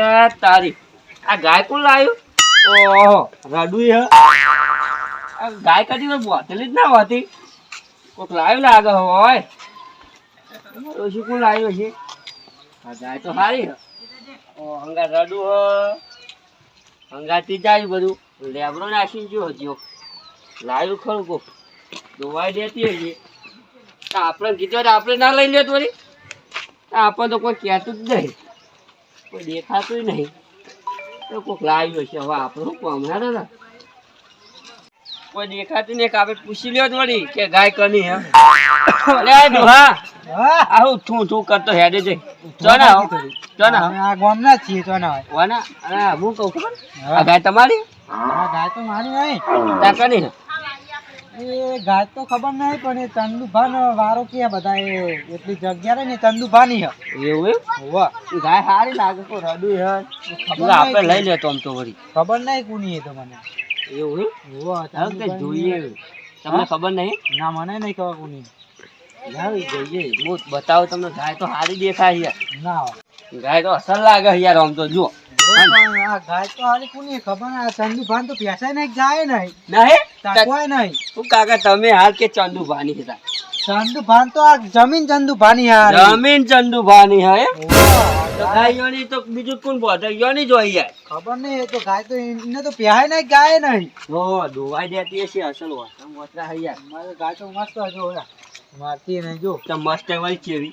અલે તારી. આ ગાય કોણ લાવ્યું ઓહો રડું હે. આ ગાય કાઢી તો બોતલી જ ના હોતી. કોક લાવ્યું લાગે હોય. ઓછું કોણ લાવ્યું છે? આ ગાય તો સારી હે. ઓ હંગા રાડુ હ. હંગાતી જાય બધું. લેબરો નાખીને જો હજો લાવ્યું ખરું કોક. દોવાઈ દેતી હજી. આપણે કીધું આપણે ના લઈ લે વળી આપણે તો કોઈ કહેતું જ નહીં. કોઈ દેખાતું નહીં. તો કોઈક લાવ્યું છે હવે આપણે કામ ના. દાદા કોઈ દેખાતું નહીં આપણે પૂછી લ્યો જ વળી કે ગાય કની હે. અરે ડોહા હા. આ હું થું થું કરતો હેડે જઈ ચોના ચોના આ ગામ ના છીએ ચોના ના વાના અરે હું કહું ખબર? આ ગાય તમારી? આ ગાય તો મારી નહીં. તા કની હે? એ ગાય તો ખબર નહીં પણ એ ચંદુભાન વારો કે બધા એ એટલી જગ્યા રે ને ચંદુભાની હે. એવું હોવા. ગાય સારી લાગે તો રડું હે ખબર આપણે લઈ લેતો આમ તો વળી. ખબર નહીં કોની એ તો મને એવું હોવા કે જોઈએ. તમને ખબર નહીં ના મને નહીં ખબર કોની. લાવ જોઈએ. હું બતાવું તમને ગાય તો સારી દેખાય છે ના ગાય તો અસર લાગે યાર આમ તો જુઓ. આ ગાય તો હારી કોની ખબર આ ચંદુભાન તો પેસાય નહીં ગાય નહીં નહીં? તાકવાય નહીં. તું કાકા તમે હાલ કે ચંદુ ભાની હતા. ચંદુભાન તો આ જમીન ચંદુભાની હારી. જમીન ચંદુ ભાની હે હોવા. તો ગાય યોની તો બીજું કોણ બોધે યોની જ હોય યાર. ખબર નહીં એ તો ગાય તો એને તો નહીં ગાય નહીં. દોવાઈ દેતી હશે અસલ વાત. વતરા મારે ગાય તો મસ્ત જો ઓલા. મારતી નહીં જો. તો મસ્ત તો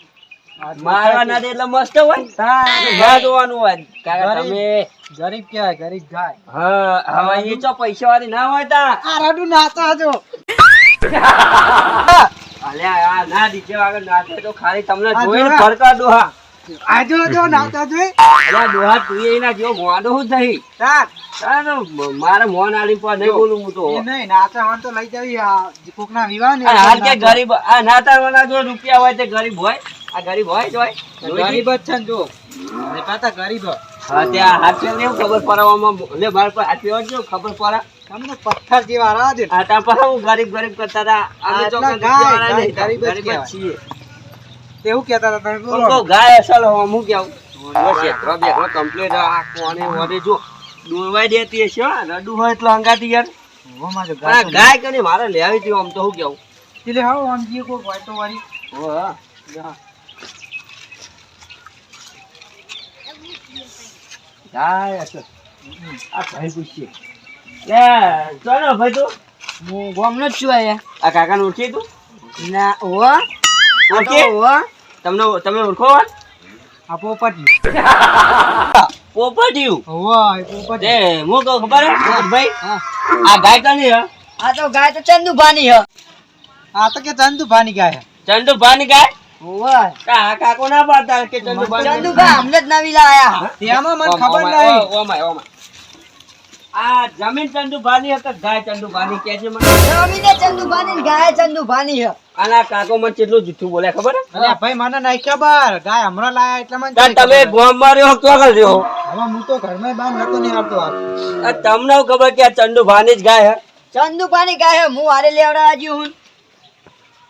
મારવા ના દે એટલે મસ્ત હોય. ના? જોવાનું હોય. કાકા તમે ગરીબ કહેવાય ગરીબ ગાય. હા હવે એ તો પૈસા વાળી ના હોય તા. આ નાતા જો. અલ્યા આ ના દીજે આગળ નાચે તો ખાલી તમને જોઈને ફરકા ડોહા. આ જો જો નાતા જોઈ. અલ્યા ડોહા તું એના જેવો મોડો હું થઈ. તાર. મારે મોન આલી પર નહીં બોલું હું તો. નહીં નાતા વાન તો લઈ જાવી આ કોકના વિવાહ ને હાલ કે ગરીબ આ નાતા વાળા જો રૂપિયા હોય તે ગરીબ હોય. આ ગરીબ હોય જ હોય. ગરીબ જ છે ને જો. કાતા ગરીબ. હા ત્યાં હાથ ફેરને ખબર પડવામાં લે મારા પર હાથ ફેરવા ખબર પડે તમને પથ્થર જેવા રાહ દે. આ તા પર હું ગરીબ ગરીબ કરતા હતા. અમે આ તો ગાય, ગરીબ ગરીબ છીએ. તેવું કહેતા હતા તમે બોલો. ગાય અસલ હોવા હું કેવું ક્ષેત્ર બેઠો કમ્પ્લીટ આ કોને વડે જો. દોરવાઈ દેતી છે રડુ હોય એટલે હંગાતી યાર. હો ગાય કને મારે લેવી હતી આમ તો હું કેવું એટલે હા આમ જે કોઈ હોય તો વળી હો, હા. ગાય આ ભાઈ પૂછીએ લે ચાલો ભાઈ તું? હું ગામનો જ છું આયા આ કાકાને ઓળખી તું? ના ઓ ઓળખી? ઓ તમને તમે ઓળખો આ પોપટી પોપટિયું? એ તે પોપટી હું કહું ખબર હે? ભાઈ આ ગાય આ તો ગાય તો ચંદુભાની હ. આ તો કે ચંદુભાની ગાય ચંદુ ભાની ગાય? કાકો ના પાડતા કે ચંદુ ભાની અમને જ નવી લાયા. તેમાં મને ખબર નહીં. ઓમાય ઓમાય આ જમીન ચંદુ ભાની ગાય ચંદુ કે છે મને? જમીને ચંદુભાની ગાય ચંદુભાની હ. આના કાકો મને કેટલું જૂઠું બોલે ખબર હે? ભાઈ મને નહીં ખબર. ગાય હમણાં લાયા એટલે મને તમે ગોમ માર્યો તો આગળ રહ્યો હવે હું તો ઘરમાં બાર નતો નહીં આવતો આ તમને ખબર કે ચંદુભાની જ ગાય હે? ચંદુભાની ગાય હું હારે લેવડા આજુ હું.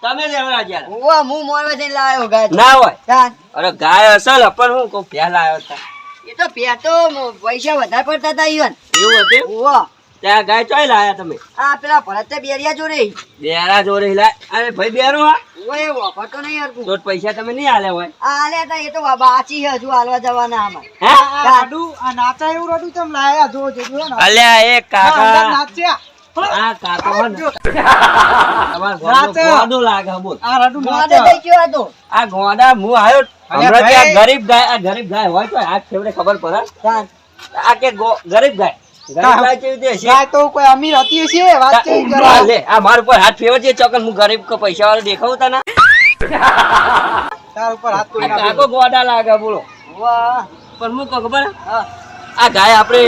તમે લેવડા ગયા ઓવા હું મોરવા જઈને લાવ્યો ગાય ના હોય અરે ગાય અસલ પણ હું કહું પહેલા લાવ્યો હતા એ તો પેતો તો પૈસા વધારે પડતા હતા ઈવન એવું હતું ઓવા ત્યાં ગાય ચોય લાયા તમે આ પેલા ભરત બેરિયા જોડે બેરા જોડે લાય અરે ભાઈ બેરો હા ઓએ વાપરતો નહીં હરકું તો પૈસા તમે નહીં આલ્યા હોય આલે હતા એ તો બાચી છે હજુ હાલવા જવાના આમાં હે આ આ નાચા એવું રડું તમે લાયા જો જો જો અલ્યા એ કાકા નાચ્યા આ કાકો હે ને. તમાર ગોડો લાગે બોલ. આ રડું નાચ્યા થઈ ગયો આ ગોડા હું આવ્યો. હમણાં કે આ ગરીબ ગાય આ ગરીબ ગાય હોય તો આ છેવડે ખબર પડે. આ કે ગરીબ ગાય. ગરીબ ગાય કેવી રીતે હશે? ગાય તો કોઈ છે આ જરા લે આ મારા ઉપર હાથ ફેરવે છે ચોકન હું ગરીબ કે પૈસા વાળો દેખાવું તને. તાર ઉપર હાથ કોઈ આ નાખે કાકો ગોડા લાગે બોલો. ઓવા પણ ખબર? આ ગાય આપડે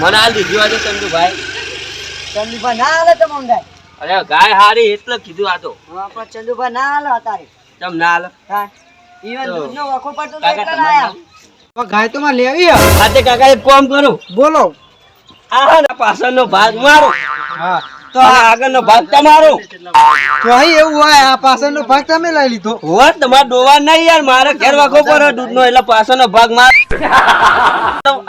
મનાલ દીધી હોય ચંદુભાઈ. ચંદુભા ના હાલે તો મંગાય અરે ગાય હારી એટલે કીધું આ તો. હા પણ ચંદુભા ના હાલે અત્યારે. તમ ના હાલે? હા. ઈવન દૂધનો વખો પડતો તો કાકા એકલા? તો ગાય તો માં લેવી હે આજે કાકા એક કામ કરું. બોલો. આ ના ને પાછળનો ભાગ મારો. હા. તો આગળનો ભાગ તમારો. તો અહીં એવું હોય આ પાછળનો ભાગ તમે લઈ લીધો. હોય તમારે ડોવા નહીં યાર મારે ઘેર વાખો પર દૂધનો એટલે પાછળનો ભાગ માર.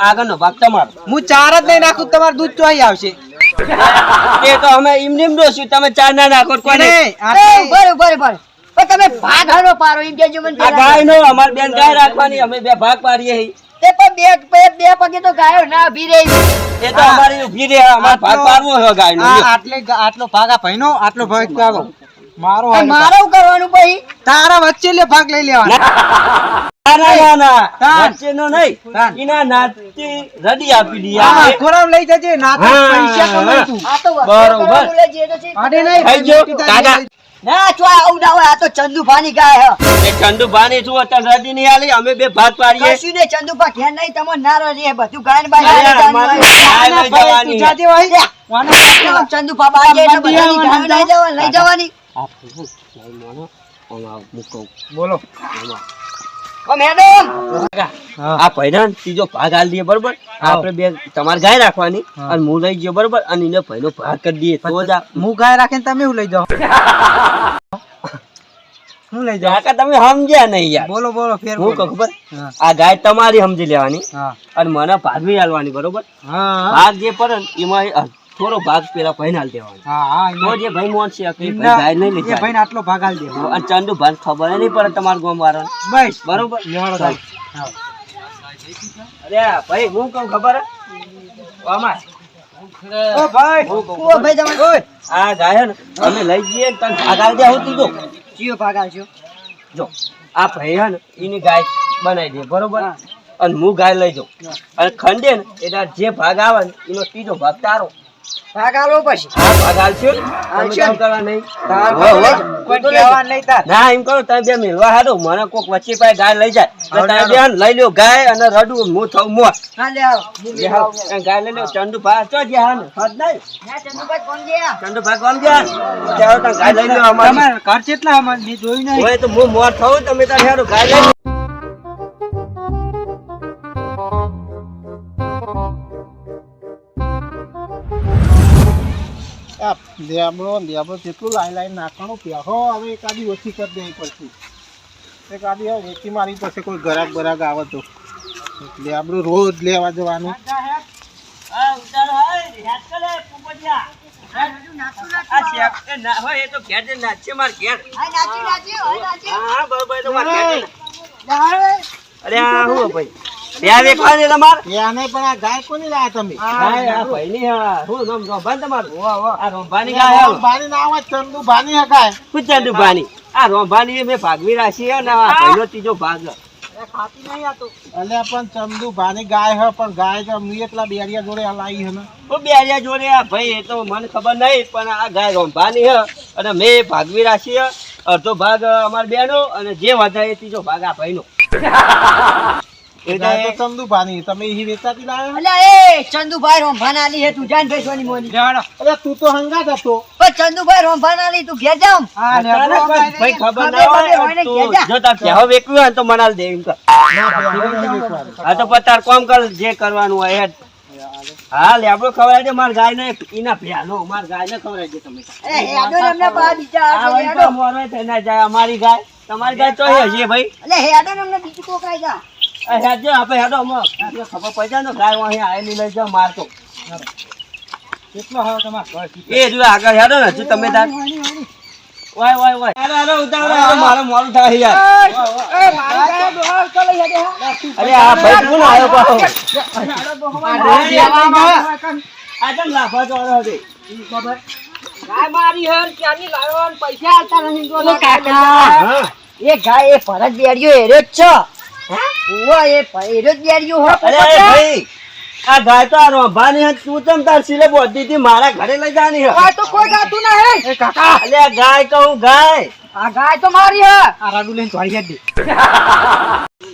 આગળનો ભાગ તમારો. હું ચાર જ નહીં નાખું તમારું દૂધ ચોઈ આવશે. તે તો અમે એમને એમ દોશું તમે ચાર ના નાખો કોને? નહીં, એ, આટલી- ઊભા રહો, ઊભા રહો, ઊભા રહો. પણ તમે ભાગ હારો પારો એમ કેજો મને આ ગાય નો અમારે બેન ગાય રાખવાની અમે બે ભાગ પાડીએ છીએ. તે પણ બે બે બે પગે તો ગાયો ના ઊભી રહી. એ તો અમારી ઊભી રહે અમારે ભાગ પાડવો છે ગાયનો. આટલે આટલો ભાગ આ ભાઈનો આટલો ભાગ તારો મારો હોય અને મારે શું કરવાનું પછી? તારા વચ્ચે લે ભાગ લઈ લેવાનો. ના ના ના ના. તાન. નહીં. એના નાથી રડી આપી દઈએ હા, ખોરામ લઈ જજે ના પૈસા હા. તું. આ તો બરોબર. કરવાનું લે જે તો છે. આડે નહીં થઈ ગયો, કાકા. ના ચો આવું હોય આ તો ચંદુભાની ગાય હે. એ ચંદુભાની શું અત્યારે રડી નહીં આલી અમે બે ભાત પાડીએ. કશું ને ચંદુભા ઘેર નહીં તમે નારો રે બધું ગાય ને અરે, બાય ના, ચંદુભા લઈ જવાની લઈ જવાની. આ ફૂલ લઈ મોનો. આમાં મૂકો. બોલો. ઓ મેડમ. આ ભૈરન ત્રીજો ભાગ આલી દઈએ બરોબર? આપણે બે તમારે ગાય રાખવાની. અને હું લઈ ગયો બરોબર? અને એને ભાઈનો ભાગ કરી દઈએ તો જ હું ગાય રાખીને તમે હું લઈ જાઓ? હું લઈ જાઉં કાકા તમે સમજ્યા નહીં યાર. બોલો બોલો ફેર હું કહું. ખબર? આ ગાય તમારી સમજી લેવાની અને મને ભાગ બી આલવાની બરોબર? ભાગ જે પડે ને એમાં થોડો ભાગ પેલા ભાઈ હાલ દેવાનો. હા હા તો જે ભાઈ મોન છે કે ભાઈ નહીં લેતા ભાઈ આટલો ભાગ હાલ દેવો અને ચંદુ ભાઈ ખબર નહીં પડે તમાર ગોમ વાળા બસ. બરોબર? ચાલ. હા. અરે ભાઈ હું કહું ખબર? આમાં ઓ ભાઈ. ઓ ભાઈ તમે ઓય આ ગાય ને. અમે લઈ જઈએ ને તને ભાગ આલી દે હું તું જો. જીઓ ભાગ આવજો જો આ ભાઈ હે ને એની ગાય બનાવી દે બરોબર? અને હું ગાય લઈ જાઉં. અને ખંડે ને એટલે જે ભાગ આવે ને એનો ત્રીજો ભાગ તારો. ભાગ આલો પછી. આ ભાગ હાલશો ને? તમે હાલશે કામ ને. કરવા નહીં? તાર હો, હો. કોઈ કહેવાનું નહીં તાર? ના એમ કરો તમે બે મેળવા હાડો મને કોક વચ્ચે પાસે ગાય લઈ જાય. તમે બે લઈ લ્યો ગાય અને રડું હું થઉં મોર હા લે આવો. હું લે લઈ હાવ. આવું. એ ગાય લઈ લ્યો ચંદુ ભા ચો ગયા હાન હદ નહીં. ના ચંદુભાઈ કોણ ગયા? ચંદુ ભા કોમ ગયા? ચાલો ગાય લઈ લ્યો અમારી. ઘર કેટલા અમારે મેં નહીં. હોય તો હું મોર થઉં તમે તાર હેડો ગાય લઈ લેબડો લેબડો જેટલું લાઈ લાઈ નાખવાનું પ્યાહો હવે એકાદી ઓછી કરી દેવી પડશે એકાદી હવે વેચી મારી પાસે કોઈ ગરાક બરાક આવે તો લેબડું રોજ લેવા જવાનું આ ઉતારો હાય, હેડ કરે, પોપટિયા. આ શેક એ ના હોય એ તો ઘેર જઈને નાખશે માર ઘેર. હા નાચી નાચી હા નાચી હા, હા, બરોબર, એ તો માર ઘેર જઈને. દાડે. અરે આ શું ભાઈ ત્યાં વેચવાની તમાર? ત્યાંને પણ આ ગાય કોની લાયા તમે? હા, આ ભાઈની હા. શું નામ રોંભાન તમારું? આ રોંભાની ગાય આવે. ભાની ના આવે ચંદુ ભાની હકાય. શું ચંદુભાની? આ રોંભાની મેં ભાગવી રાખી હે ને આ ભાઈનો ત્રીજો ભાગ ખાતી નહીં આ તો. અલ્યા પણ ચંદુ ભાની ગાય હ પણ ગાય તો એટલા બેરિયા જોડે આ લાવી હે ને. હું જોડે આ ભાઈ એ તો મને ખબર નહીં પણ આ ગાય રોંભાની હે. અને મેં ભાગવી રાખી છે અડધો ભાગ અમાર બેનો અને જે વધારે એ ત્રીજો ભાગ આ ભાઈનો. ગાય એટલે તો ચંદુ ભાની તમે ઈ વેચાતી લાયા અલ્યા એ ચંદુભાઈ હે તું જાન મોની તું તો હંગાત હતો. પણ ચંદુભાઈ તું ઘેર જામ હા ભાઈ ખબર ખબર ના હોય તો હોય મનાલ દે એમ કર પતાર કોમ કર જે કરવાનું હોય જ. હા લેબડો ખવડાવી દે માર ગાય ને એના ભ્યાનો માર ગાય ને ખવડાવી દે તમે. એ હેડો ને અમને બીજા આ હેડો. તો થઈ ના જાય અમારી ગાય તમારી ગાય તો હશે ભાઈ. હેડો ને અમને બીજું કોકરાઈ જા. આ હેડજો આપણે હેડો અમે ખબર પડી જાય ને ગાય અહીં આવેલી લઈ જાવ મારતો કેટલો હવે તમારે એ જો આગળ હેડો ને હજુ તમે તાર વાય વાય વાય. હેડો હેડો ઉતાવળો મારે મોડું થાય યાર. એ મારી ગાય દોહાર તો લઈ હેડે હા. અરે આ ભાઈ કોણ આવ્યો પાછો? આ આ કેમ લાફા ચોરો છે? ગાય મારી હર ક્યાંની લાવ્યો પૈસા આલતા નહીં કાકા. એ ગાય એ ભરત બેડિયો એરો જ છે. ઉવા એ ભ- જ હો. અરે ભાઈ આ ગાય તો આ રોંભાની હે, તું ચમ તાર સિલે બોધી હતી મારા ઘરે લઈ જાની હે? આ તો કોઈ ગાતું નહીં એ કાકા. અલે આ ગાય કહું ગાય. આ ગાય તો મારી હે. આ રાડુ લઈને ચોરી દે.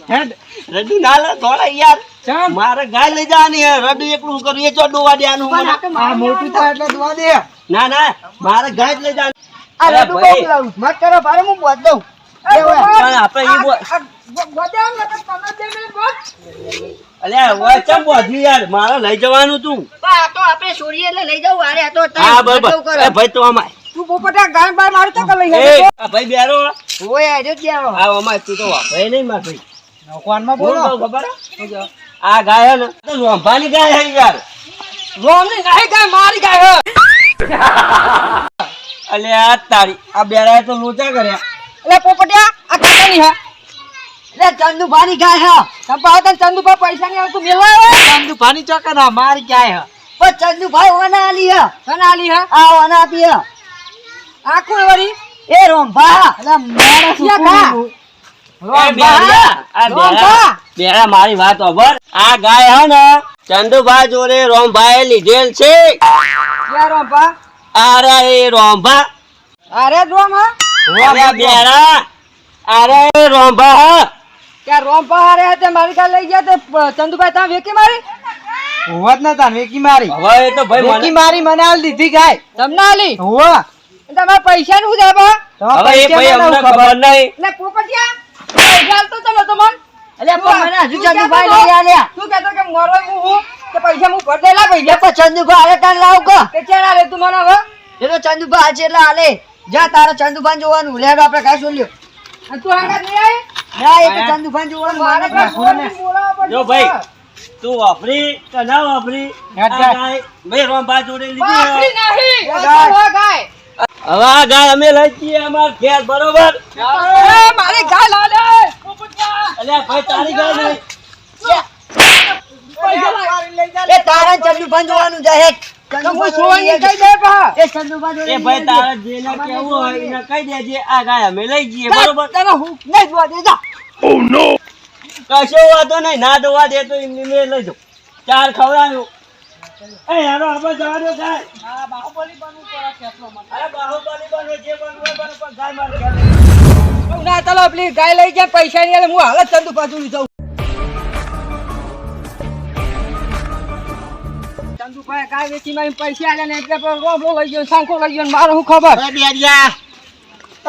હેડ. રડુ ના લે થોડા યાર. ચમ. મારે ગાય લઈ જાની હે. રડુ એકલું કરું એ ચો ડોવા દેવાનું પણ આ મને. આ મોટું થાય એટલે દુઆ દે. ના ના મારે ગાય જ લઈ જાની. આ રડુ ભાઈ. લાવું મત કરો ભારે હું બોધ દઉં. મારે લઈ જવાનું તું. આ તો આપણે છોડીએ એટલે લઈ જવું અરે આ તો હા કેવું એ ભાઈ તો અમાય તું પોપટા ગાય બાર મારું તો લઈ એ ભાઈ બેરો. ઓય આજો ત્યારો આ અમાય તું તો વાપરે નહીં માર ભાઈ. નોકવાનમાં બોલો ખબર આ ગાય ને તો રોંભાની ગાય હે યાર. રોમની નહીં ગાય મારી ગાય અલે આ તારી આ બેરાએ તો લોચા કર્યા. એટલે પોપટિયા આ કાકાની હા. એટલે ચંદુભાની ગાય હા. સંભાળ તને ચંદુભાઈ પૈસા ની આવતું મેળવા ચોકા ના મારી ગાય હા. પણ ચંદુભાઈ ઓના આલી હા. ઓના આલી હા? આ ઓના આપી હા. આ કોણ વળી? એ રોંભા. એટલે? બેરા, બેરા, બેરા મારી વાત ખબર આ ગાય હે ને ચંદુભાઈ જોડે રોમભાએ લીધેલ છે. અરે એ રોમભા અરે રોમ હા? અરે અરે હારે મારી લઈ ગયા તે ચંદુભાઈ ત્યાં વેકી મારી? હોત ના તા વેકી મારી. હવે એ તો ભાઈ વેકી મારી મને આલ દીધી ગાય. તમને આલી? હોવા. તમારા પૈસા નું જાબા હવે એ ભાઈ અમને ખબર? નહીં. એટલે પોપટિયા પૈસા આલતો ચલો તો અલ્યા પણ મને હજુ ચંદુભાઈ નહીં આલ્યા. તું કહેતો કે મોરો હું હું? કે પૈસા હું ભર દેલા પૈસા ચંદુભાઈ હારે તાર લાવ કો કે ચેડા લે તું મને હવે? એ તો ચંદુભાઈ આજે એટલે હાલે જા તારે ચંદુભાઈ જોવાનું લેડો આપણે કાંઈ અને તું આગળ નહીં આવી ના એ તો ચંદુભાઈ જોવાનું મારે પડશે. જો ભાઈ તું વાપરી કે ના વાપરી ભાઈ રોમભા જોડે લીધી વાપરી નહીં. ગાય. ગાય. હવે આ ગાય અમે લઈ જઈએ અમાર ઘેર બરોબર એ, મારી ગાય. પોપટિયા. અલ્યા ભાઈ તારી ગાય નહીં પૈસા લાવ. એ તારે ચંદુભાઈ જોવાનું છે હેડ. તો હું ચંદુભાઈ સોની જોડે કહી દે પા. એ ચંદુભાઈ જોડે એ ભાઈ લઈ તારે જેને કેવું હોય એને કહી દેજે આ ગાય અમે લઈ જઈએ બરોબર? તને હું નહીં જોવા દે જા. કશો વાતો નહીં ના દોવા દે તો એમની લઈ જાઉં. ચાર ખવડાવ્યું. એ યારો આપણે જવા દો ગાય. આ બાહુબલી બનવું પડે કેટલો અરે બાહુબલી બનો જે બનવું બનો પણ ગાય માર ઘેર લઈ ના ચાલો પેલી ગાય લઈ જાય પૈસા ની હું હાલ ચંદુ પાછું જાઉં. ગાય વેચી મારી પૈસા આલે ને એટલે પેલો રોબલો લઈ ગયો શંખો લઈ ગયો મારે શું ખબર? એ બેરિયા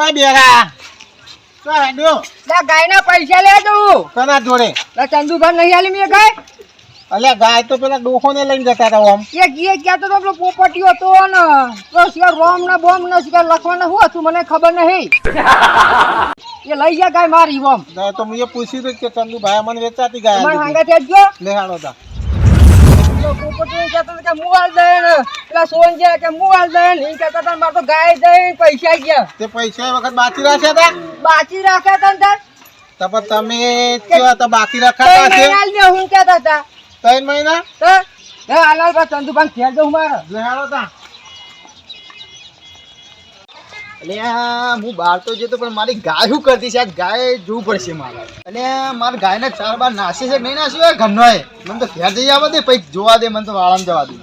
એ બેરા તો? હેડ્યો લે ગાયના પૈસા લે તું. કના જોડે? લે ચંદુભાઈ નહીં આલી મેં ગાય. અલ્યા ગાય તો પેલા ડોહોને લઈને જતા હતા ઓમ. એ ગયા તો પેલો પોપટીઓ હતો ને. તો શિકાર રોમ ને બોમ ને શિકાર લખવાના શું હતું મને ખબર નહીં. એ લઈ ગયા ગાય મારી ઓમ. તો મેં પૂછ્યું કે ચંદુભાઈ મને વેચાતી ગાય મને હાંગાથી જ ગયો? હતી. પોપટીઓ કહેતો હતો કે મુવાલ દે ને પેલા સોનજી કે મુવાલ દે ને ઈ કહેતા હતા મારે તો ગાય દે પૈસા ગયા તે પૈસા વખત બાકી રાખ્યા હતા બાકી રાખ્યા હતા ને તાર તમે કેવા તો બાકી રાખ્યા હું કહેતા હતા ત્રણ મહિના? તો હે હાલાલ ચંદુભાઈ ખેલ દઉં મારે લે તા. અલ્યા હું બહાર તો જતો, પણ મારી ગાય શું કરતી છે? ગાય જોવું પડશે મારે. અલ્યા મારા ગાયને ચાર બાર નાસી છે, નહીં નાસી હોય ઘરનો મને તો ઘેર જઈ આવવા દે, પછી જોવા દે, મને તો વાળામાં જવા દે.